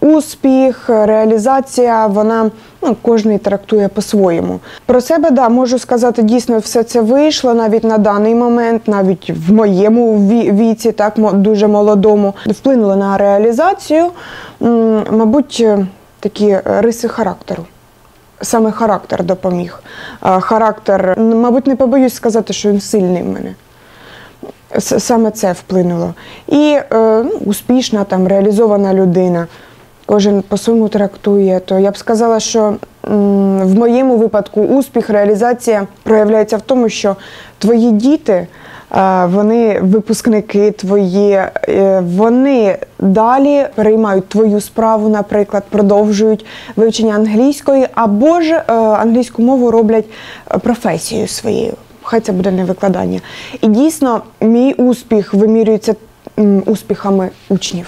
успіх, реалізація, вона ну, кожен трактує по-своєму. Про себе да, можу сказати, дійсно все це вийшло навіть на даний момент, навіть в моєму ві- віці, так дуже молодому, вплинуло на реалізацію, мабуть, е, такі риси характеру. Саме характер допоміг. Характер, мабуть, не побоюсь сказати, що він сильний в мене. Саме це вплинуло. І е, ну, успішна, там, реалізована людина. Кожен по-своєму трактує. То я б сказала, що в моєму випадку успіх, реалізація проявляється в тому, що твої діти, вони випускники твої, е, вони далі переймають твою справу, наприклад, продовжують вивчення англійської, або ж е, англійську мову роблять е, професією своєю. Хай це буде не викладання. І дійсно, мій успіх вимірюється успіхами учнів.